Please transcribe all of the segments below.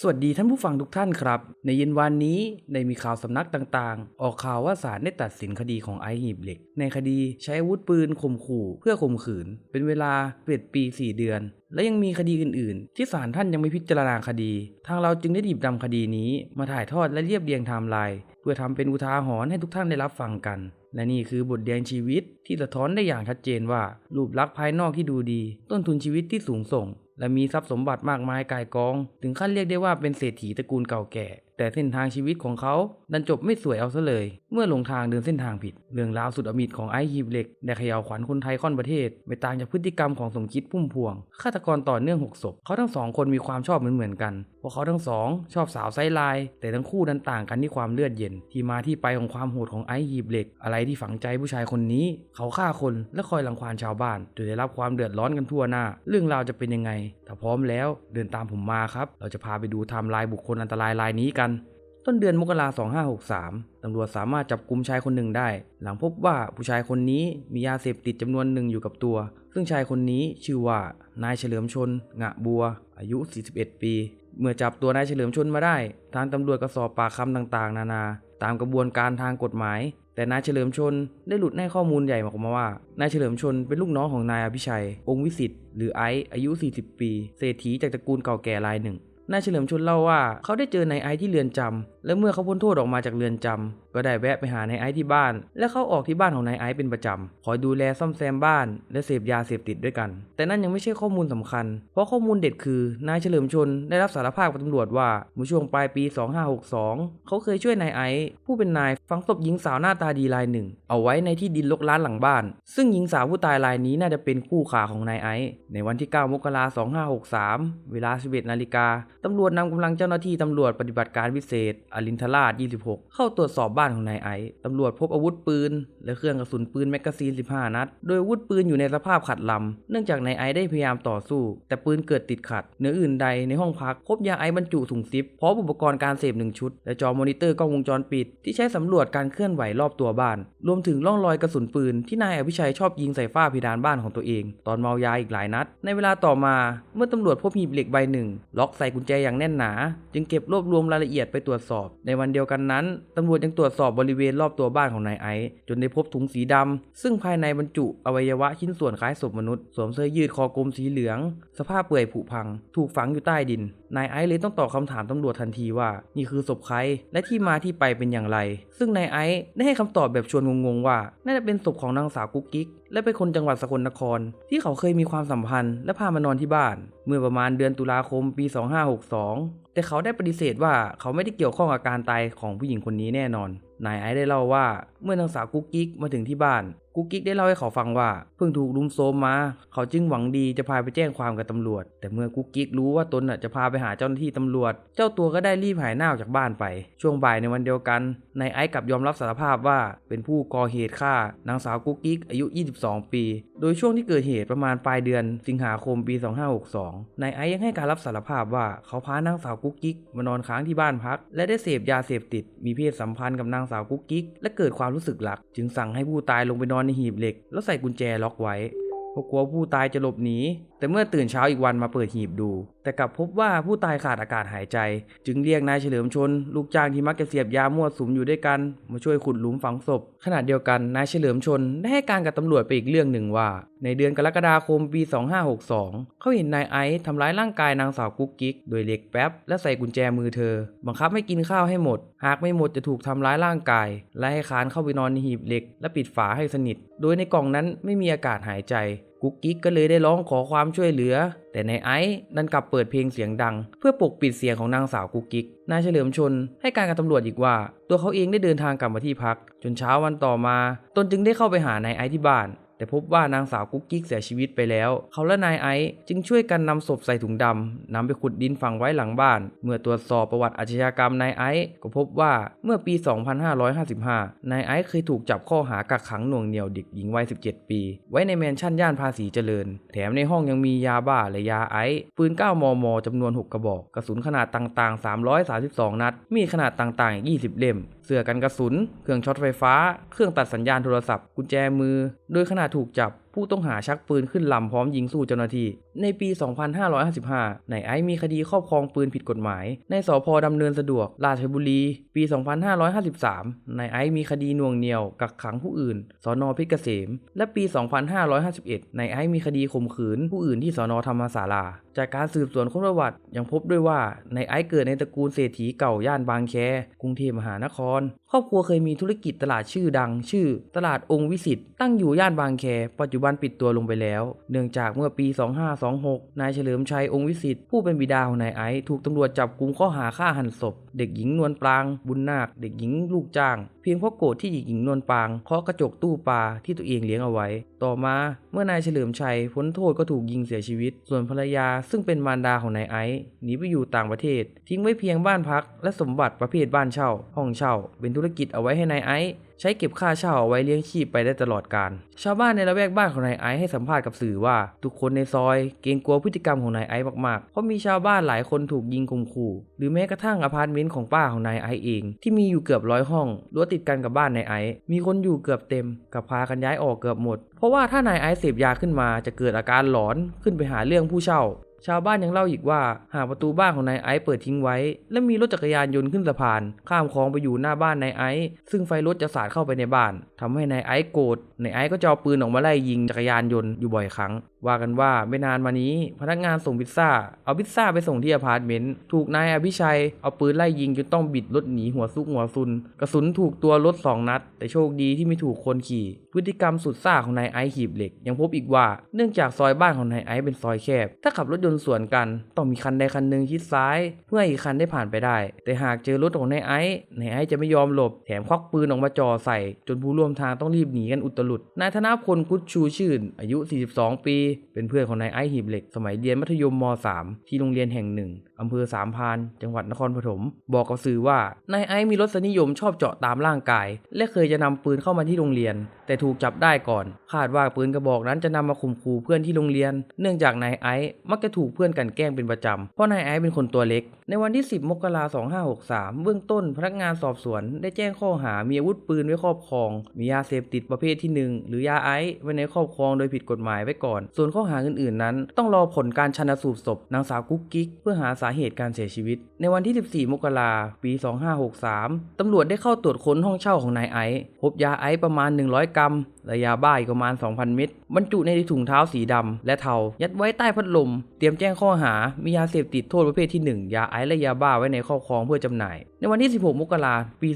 สวัสดีท่านผู้ฟังทุกท่านครับ ในเย็นวันนี้ได้มีข่าวสำนักต่างๆ ออกข่าวว่าศาลได้ตัดสินคดีของไอหีบเหล็ก ในคดีใช้อาวุธปืนข่มขู่เพื่อข่มขืน เป็นเวลาเจ็ดปี 4 เดือน และยังมีคดีอื่นๆ ที่ศาลท่านยังไม่พิจารณาคดี ทางเราจึงได้หยิบนำคดีนี้ มาถ่ายทอดและเรียบเรียงไทม์ไลน์เพื่อทำเป็นอุทาหรณ์ให้ทุกท่านได้รับฟังกัน และนี่คือบทเรียนชีวิตที่สะท้อนได้อย่างชัดเจนว่ารูปลักษณ์ภายนอกที่ดูดี ต้นทุนชีวิตที่สูงส่ง และมีทรัพย์สมบัติมากมายกายกอง ถึงขั้นเรียกได้ว่าเป็นเศรษฐีตระกูลเก่าแก่ แต่เส้นทางชีวิตของเขาดันจบไม่สวยเอาซะเลย เมื่อหลงทางเดินเส้นทางผิด เรื่องราวสุดอมิตของไอซ์ฮีบเหล็กได้เขย่าวขวัญคนไทยค่อนประเทศไม่ต่างจากพฤติกรรมของสมคิดพุ่มพวงฆาตกรต่อเนื่องหกศพเขาทั้งสองคนมีความชอบเหมือนๆกันเพราะเขาทั้งสองชอบสาวไซลาย แต่ทั้งคู่นั้นต่างกันที่ความเลือดเย็น ที่มาที่ไปของความโหดของไอซ์ฮีบเหล็ก อะไรที่ฝังใจผู้ชายคนนี้ เขาฆ่าคนและคอยรังควานชาวบ้านโดยได้รับความเดือดร้อนกันทั่วหน้า เรื่องราวจะเป็นยังไง ถ้าพร้อมแล้วเดินตามผมมาครับ เราจะพาไปดูไทม์ไลน์บุคคลอันตรายรายนี้กัน ต้นเดือนมกราคม2563ตำรวจสามารถจับกลุ่มชายคนหนึ่งได้ หลังพบว่าผู้ชายคนนี้มียาเสพติดจำนวนหนึ่งอยู่กับตัว ซึ่งชายคนนี้ชื่อว่านายเฉลิมชน งะบัว อายุ 41 ปี เมื่อจับตัวนายเฉลิมชนมาได้ ทางตำรวจก็สอบปากคำต่างๆ นานา ตามกระบวนการทางกฎหมาย แต่นายเฉลิมชนได้หลุดให้ข้อมูลใหญ่ออกมาว่า นายเฉลิมชนเป็นลูกน้องของนายอภิชัย องค์วิสิทธิ์หรือไอซ์อายุ 40 ปี เศรษฐีจากตระกูลเก่าแก่รายหนึ่งนายเฉลิมชนเล่าว่าเขาได้เจอนายไอซ์ที่เรือนจำ และเมื่อเขาพ้นโทษออกมาจากเรือนจำก็ได้แวะไปหานายไอซ์ที่บ้าน และเข้าออกที่บ้านของนายไอซ์เป็นประจำคอยดูแลซ่อมแซมบ้าน และเสพยาเสพติดด้วยกัน แต่นั่นยังไม่ใช่ข้อมูลสำคัญ เพราะข้อมูลเด็ดคือนายเฉลิมชนได้รับสารภาพกับตำรวจว่าเมื่อช่วงปลายปี 2562 เขาเคยช่วยนายไอซ์ผู้เป็นนายฝังศพหญิงสาวหน้าตาดีรายหนึ่ง เอาไว้ในที่ดินรกร้านหลังบ้าน ซึ่งหญิงสาวผู้ตายรายนี้น่าจะเป็นคู่ขาของนายไอซ์ในวันที่ 9 มกราคม 2563 เวลา 11 นาฬิกาตำรวจนำกำลังเจ้าหน้าที่ตำรวจปฏิบัติการพิเศษอรินทราช 26 เข้าตรวจสอบบ้านของนายไอซ์ตำรวจพบอาวุธปืน และเครื่องกระสุนปืนแมกกาซีน 15 นัด โดยอาวุธปืนอยู่ในสภาพขัดลำ เนื่องจากนายไอซ์ได้พยายามต่อสู้ แต่ปืนเกิดติดขัดเหนืออื่นใดในห้องพักพบยาไอซ์บรรจุถุงซิปพร้อมอุปกรณ์การเสพหนึ่งชุด และจอมอนิเตอร์กล้องวงจรปิด ที่ใช้สำรวจการเคลื่อนไหวรอบตัวบ้าน รวมถึงร่องรอยกระสุนปืนที่นายอภิชัยชอบยิงใส่ฝ้าเพดานบ้านของตัวเอง ตอนเมายาอีกหลายนัด ในเวลาต่อมา เมื่อตำรวจพบหีบเหล็กใบหนึ่งล็อกใส่กุญแจอย่างแน่นหนา จึงเก็บรวบรวมรายละเอียดไปตรวจสอบในวันเดียวกันนั้นตำรวจยังตรวจสอบบริเวณรอบตัวบ้านของนายไอซ์จนได้พบถุงสีดำซึ่งภายในบรรจุอวัยวะชิ้นส่วนคล้ายศพมนุษย์สวมเสื้อยืดคอกลมสีเหลือง สภาพเปื่อยผุพัง ถูกฝังอยู่ใต้ดิน นายไอซ์เลยต้องตอบคำถามตำรวจทันทีว่า นี่คือศพใครและที่มาที่ไปเป็นอย่างไร ซึ่งนายไอซ์ได้ให้คำตอบแบบชวนงงๆว่าน่าจะเป็นศพของนางสาวกุ๊กกิ๊กและเป็นคนจังหวัดสกลนคร ที่เขาเคยมีความสัมพันธ์และพามานอนที่บ้าน เมื่อประมาณเดือนตุลาคมปี 2562 แต่เขาได้ปฏิเสธว่าเขาไม่ได้เกี่ยวข้องกับการตายของผู้หญิงคนนี้แน่นอน นายไอซ์ได้เล่าว่าเมื่อนางสาวกุ๊กกิ๊กมาถึงที่บ้าน กุ๊กกิ๊กได้เล่าให้เขาฟังว่า เพิ่งถูกลุมโซมมา เขาจึงหวังดีจะพาไปแจ้งความกับตำรวจ แต่เมื่อกุ๊กกิ๊กรู้ว่าตนจะพาไปหาเจ้าหน้าที่ตำรวจ เจ้าตัวก็ได้รีบหายหน้าออกจากบ้านไป ช่วงบ่ายในวันเดียวกันนายไอซ์กลับยอมรับสารภาพว่าเป็นผู้ก่อเหตุฆ่านางสาวกุ๊กกิ๊กอายุ 22 ปี โดยช่วงที่เกิดเหตุประมาณปลายเดือน สิงหาคมปี 2562นายไอซ์ยังให้การรับสารภาพว่าเขาพานางสาวกุ๊กกิ๊กมานอนค้างที่บ้านพัก และได้เสพยาเสพติดมีเพศสัมพันธ์กับนางสาวกุ๊กกิ๊กและเกิดความรู้สึกรัก จึงสั่งให้ผู้ตายลงไปนอนในหีบเหล็ก แล้วใส่กุญแจล็อกไว้เพราะกลัวผู้ตายจะหลบหนีแต่เมื่อตื่นเช้าอีกวันมาเปิดหีบดู แต่กลับพบว่าผู้ตายขาดอากาศหายใจ จึงเรียกนายเฉลิมชน ลูกจ้างที่มักจะเสียบยามั่วสุมอยู่ด้วยกัน มาช่วยขุดหลุมฝังศพ ขณะเดียวกันนายเฉลิมชนได้ให้การกับตำรวจไปอีกเรื่องหนึ่งว่า ในเดือนกรกฎาคมปี 2562 เขาเห็นนายไอซ์ทำร้ายร่างกายนางสาวกุ๊กกิ๊กโดยเหล็กแป๊บและใส่กุญแจมือเธอ บังคับให้กินข้าวให้หมด หากไม่หมดจะถูกทำร้ายร่างกาย และให้คานเข้าไปนอนในหีบเหล็ก และปิดฝาให้สนิท โดยในกล่องนั้นไม่มีอากาศหายใจ กุ๊กกิ๊กก็เลยได้ร้องขอความช่วยเหลือ แต่ในไอซ์ดันกลับเปิดเพลงเสียงดัง เพื่อปกปิดเสียงของนางสาวกุ๊กกิ๊กนายเฉลิมชน ให้การกับตำรวจอีกว่า ตัวเขาเองได้เดินทางกลับมาที่พัก จนเช้าวันต่อมา ตนจึงได้เข้าไปหานายไอซ์ที่บ้าน แต่พบว่านางสาวกุ๊กกิ๊กเสียชีวิตไปแล้ว เขาและนายไอซ์จึงช่วยกันนำศพใส่ถุงดำนำไปขุดดินฝังไว้หลังบ้าน เมื่อตรวจสอบประวัติอาชญากรรมนายไอซ์ก็พบว่าเมื่อปี 2555 นายไอซ์เคยถูกจับข้อหากักขังหน่วงเหนี่ยวเด็กหญิงวัย 17 ปี ไว้ในแมนชั่นย่านภาษีเจริญ แถมในห้องยังมียาบ้าและยาไอซ์ปืน 9 มมจำนวน 6 กระบอก กระสุนขนาดต่างๆ 332 นัด มีขนาดต่างๆ 20 เล่ม เสื้อกันกระสุน เครื่องช็อตไฟฟ้า เครื่องตัดสัญญาณโทรศัพท์ กุญแจมือ โดยขณะถูกจับ ผู้ต้องหาชักปืนขึ้นลำพร้อมยิงสู้เจ้าหน้าที่ ในปี 2555 นายไอซ์มีคดีครอบครองปืนผิดกฎหมาย ในสพดำเนินสะดวก ราชบุรี ปี 2553 นายไอซ์มีคดีน่วงเหนี่ยว กักขังผู้อื่น สอนอเพชรเกษม และปี 2551 นายไอซ์มีคดีข่มขืนผู้อื่นที่สอนอธรรมศาลา จากการสืบสวนค้นประวัติยังพบด้วยว่านายไอซ์เกิดในตระกูลเศรษฐีเก่าย่านบางแค กรุงเทพมหานครครอบครัวเคยมีธุรกิจตลาดชื่อดัง ชื่อ ตลาดองค์วิสิตตั้งอยู่ย่านบางแค ปัจจุบันปิดตัวลงไปแล้ว เนื่องจากเมื่อปี 2526 นายเฉลิมชัยองค์วิสิตผู้เป็นบิดาของนายไอซ์ถูกตำรวจจับกุมข้อหาฆ่าหันศพ เด็กหญิงนวลปราง บุญนาค เด็กหญิงลูกจ้าง เพียงเพราะโกรธที่หญิงนวลปรางเคาะกระจกตู้ปลาที่ตัวเองเลี้ยงเอาไว้ ต่อมาเมื่อนายเฉลิมชัยพ้นโทษก็ถูกยิงเสียชีวิต ส่วนภรรยาซึ่งเป็นมารดาของนายไอซ์หนีไปอยู่ต่างประเทศ ทิ้งไว้เพียงบ้านพัก และสมบัติประเภทบ้านเช่า ห้องเช่า เป็นธุรกิจเอาไว้ให้นายไอซ์ ใช้เก็บค่าเช่าเอาไว้เลี้ยงชีพไปได้ตลอดกาลชาวบ้านในละแวกบ้านของนายไอซ์ให้สัมภาษณ์กับสื่อว่า ทุกคนในซอยเกรงกลัวพฤติกรรมของนายไอซ์มากๆ เพราะมีชาวบ้านหลายคนถูกยิงข่มขู่ หรือแม้กระทั่งอพาร์ตเมนต์ของป้าของนายไอซ์เอง ที่มีอยู่เกือบร้อยห้องรั้วติดกันกับบ้านนายไอซ์มีคนอยู่เกือบเต็ม กับพากันย้ายออกเกือบหมด เพราะว่าถ้านายไอซ์เสพยาขึ้นมาจะเกิดอาการหลอนขึ้นไปหาเรื่องผู้เช่า ชาวบ้านยังเล่าอีกว่า หากประตูบ้านของนายไอซ์เปิดทิ้งไว้ และมีรถจักรยานยนต์ขึ้นสะพาน ข้ามคลองไปอยู่หน้าบ้านนายไอซ์ซึ่งไฟรถจะสาดเข้าไปในบ้านทำให้นายไอซ์โกรธนายไอซ์ก็จะเอาปืนออกมาไล่ยิงจักรยานยนต์อยู่บ่อยครั้งว่ากันว่าไม่นานมานี้ พนักงานส่งพิซซ่า เอาพิซซ่าไปส่งที่อพาร์ตเมนต์ ถูกนายอภิชัย เอาปืนไล่ยิงจนต้องบิดรถหนีหัวซุกหัวซุน กระสุนถูกตัวรถสองนัด แต่โชคดีที่ไม่ถูกคนขี่ พฤติกรรมสุดซ่าของนายไอซ์หีบเหล็ก ยังพบอีกว่าเนื่องจากซอยบ้านของนายไอซ์เป็นซอยแคบ ถ้าขับรถยนต์สวนกัน ต้องมีคันใดคันหนึ่งชิดซ้าย เพื่ออีกคันได้ผ่านไปได้ แต่หากเจอรถของนายไอซ์นายไอซ์จะไม่ยอมหลบ แถมควักปืนออกมาจ่อใส่ จนผู้ร่วมทางต้องรีบหนีกันอุตลุดนายธนพลกุดชูชื่น อายุ 42 ปีเป็นเพื่อนของนายไอหีบเหล็ก สมัยเรียนมัธยมม .3 ที่โรงเรียนแห่งหนึ่งอำเภอสามพาน จังหวัดนครปฐม บอกกับสื่อว่านายไอซ์มีรสนิยมชอบเจาะตามร่างกาย และเคยจะนำปืนเข้ามาที่โรงเรียน แต่ถูกจับได้ก่อน คาดว่าปืนกระบอกนั้นจะนำมาข่มขู่เพื่อนที่โรงเรียน เนื่องจากนายไอซ์มักจะถูกเพื่อนกันแกล้งเป็นประจำ เพราะนายไอซ์เป็นคนตัวเล็ก ในวันที่ 10 มกราคม 2563 เบื้องต้นพนักงานสอบสวน ได้แจ้งข้อหามีอาวุธปืนไว้ครอบครอง มียาเสพติดประเภทที่ 1 หรือยาไอซ์ไว้ในครอบครองโดยผิดกฎหมายไว้ก่อน ส่วนข้อหาอื่นๆ นั้น ต้องรอผลการชันสูตรศพนางสาวกุ๊กกิ๊กเพื่อหาสาาเหตุการเสียชีวิต ในวันที่ 14 มกราคมปี 2563 ตำรวจได้เข้าตรวจค้นห้องเช่าของนายไอซ์พบยาไอซ์ประมาณ 100 กรัม และยาบ้าอีกประมาณ 2,000 เม็ดบรรจุในถุงเท้าสีดำและเทา ยัดไว้ใต้พัดลม เตรียมแจ้งข้อหา มียาเสพติดโทษประเภทที่ 1 ยาไอซ์และยาบ้าไว้ในครอบครองเพื่อจำหน่าย ในวันที่ 16 มกราคมปี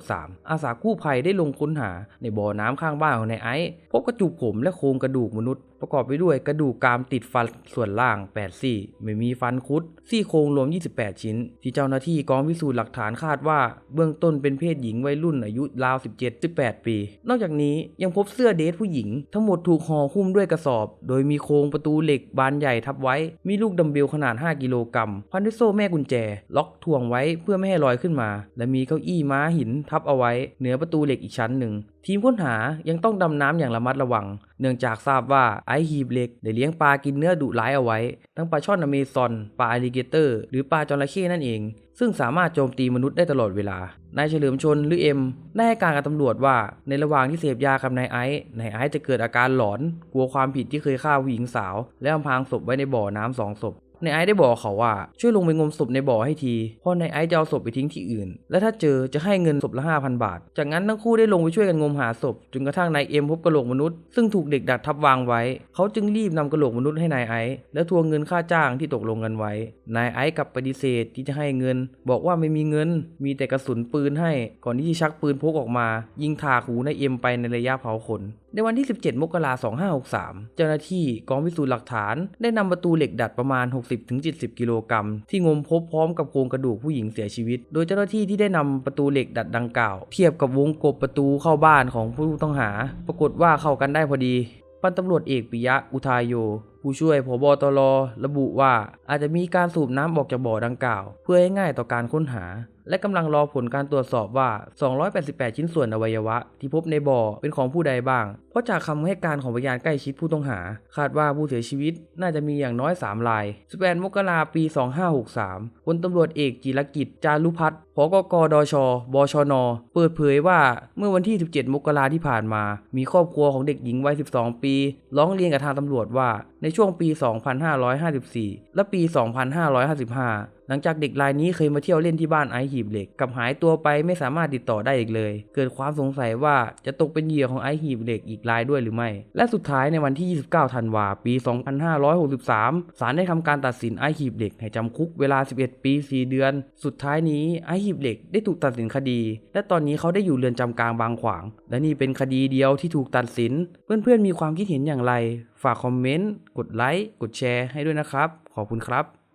2563 อาสากู้ภัยได้ลงค้นหา ในบ่อน้ำข้างบ้านของนายไอซ์พบกระจุกผมและโครงกระดูกมนุษย์ ประกอบไปด้วยกระดูกกรามติดฟันส่วนล่าง 8 ซี่ ไม่มีฟันคุด ซี่โครงรวม 28 ชิ้น ที่เจ้าหน้าที่กองพิสูจน์หลักฐานคาดว่า เบื้องต้นเป็นเพศหญิงวัยรุ่นอายุราว 17-18 ปี นอกจากนี้ยังพบเสื้อเดทผู้หญิง ทั้งหมดถูกห่อหุ้มด้วยกระสอบ โดยมีโครงประตูเหล็กบานใหญ่ทับไว้ มีลูกดัมเบลขนาด 5 กิโลกรัมพันด้วยโซ่แม่กุญแจ ล็อกถ่วงไว้เพื่อไม่ให้ลอยขึ้นมา และมีเก้าอี้ม้าหินทับเอาไว้ เหนือประตูเหล็กอีกชั้นหนึ่งทีมค้นหายังต้องดำน้ำอย่างระมัดระวัง เนื่องจากทราบว่าไอซ์หีบเหล็กได้เลี้ยงปลากินเนื้อดุร้ายเอาไว้ ทั้งปลาช่อนอเมซอน ปลาอลิเกเตอร์ หรือปลาจระเข้นั่นเอง ซึ่งสามารถโจมตีมนุษย์ได้ตลอดเวลา นายเฉลิมชนหรือเอ็มได้ให้การกับตำรวจว่า ในระหว่างที่เสพยากับนายไอซ์นายไอซ์จะเกิดอาการหลอน กลัวความผิดที่เคยฆ่าผู้หญิงสาว และอำพรางศพไว้ในบ่อน้ำสองศพ นายไอซ์ได้บอกเขาว่าช่วยลงไปงมศพในบ่อให้ที เพราะนายไอซ์จะเอาศพไปทิ้งที่อื่น และถ้าเจอจะให้เงินศพละ 5,000 บาท จากนั้นทั้งคู่ได้ลงไปช่วยกันงมหาศพจนกระทั่งนายเอ็มพบกระโหลกมนุษย์ ซึ่งถูกเด็กดัดทับวางไว้ เขาจึงรีบนำกระโหลกมนุษย์ให้นายไอซ์และทวงเงินค่าจ้างที่ตกลงกันไว้ นายไอซ์กลับปฏิเสธที่จะให้เงิน บอกว่าไม่มีเงิน มีแต่กระสุนปืนให้ ก่อนที่จะชักปืนพกออกมา ยิงถากหูนายเอ็มไปในระยะเผาขน ในวันที่ 17 มกราคม 2563 เจ้าหน้าที่กองพิสูจน์หลักฐาน ได้นำประตูเหล็กดัดประมาณ 60-70 กิโลกรัมที่งมพบพร้อมกับโครงกระดูกผู้หญิงเสียชีวิต โดยเจ้าหน้าที่ที่ได้นำประตูเหล็กดัดดังกล่าว เทียบกับวงกบประตูเข้าบ้านของผู้ต้องหา ปรากฏว่าเข้ากันได้พอดีพันตำรวจเอกปิยะอุทายโยผู้ช่วยผบตรระบุว่าอาจจะมีการสูบน้ำออกจากบ่อดังกล่าว เพื่อให้ง่ายต่อการค้นหา และกำลังรอผลการตรวจสอบว่า 288 ชิ้นส่วนอวัยวะ ที่พบในบ่อเป็นของผู้ใดบ้าง เพราะจากคำให้การของพยานใกล้ชิดผู้ต้องหา คาดว่าผู้เสียชีวิตน่าจะมีอย่างน้อย 3 ราย 18 มกราปี 2563พลตำรวจเอกจิรกิจ จารุพัฒน์ผกกดช บชน เปิดเผยว่าเมื่อวันที่ 17 มกราที่ผ่านมา มีครอบครัวของเด็กหญิงวัย 12 ปี ร้องเรียนกับทางตำรวจว่า ในช่วงปี 2554 และปี 2555หลังจากเด็กรายนี้เคยมาเที่ยวเล่นที่บ้านไอซ์หีบเหล็กกับหายตัวไปไม่สามารถติดต่อได้อีกเลย เกิดความสงสัยว่าจะตกเป็นเหยื่อของไอซ์หีบเหล็กอีกรายด้วยหรือไม่ และสุดท้ายในวันที่ 29 ธันวาปี 2563 ศาลได้ทำการตัดสินไอซ์หีบเหล็กให้จำคุกเวลา 11 ปี 4 เดือน สุดท้ายนี้ไอซ์หีบเหล็กได้ถูกตัดสินคดี และตอนนี้เขาได้อยู่เรือนจำกลางบางขวาง และนี่เป็นคดีเดียวที่ถูกตัดสิน เพื่อนๆมีความคิดเห็นอย่างไร ฝากคอมเมนต์ กดไลค์ กดแชร์ให้ด้วยนะครับ ขอบคุณครับ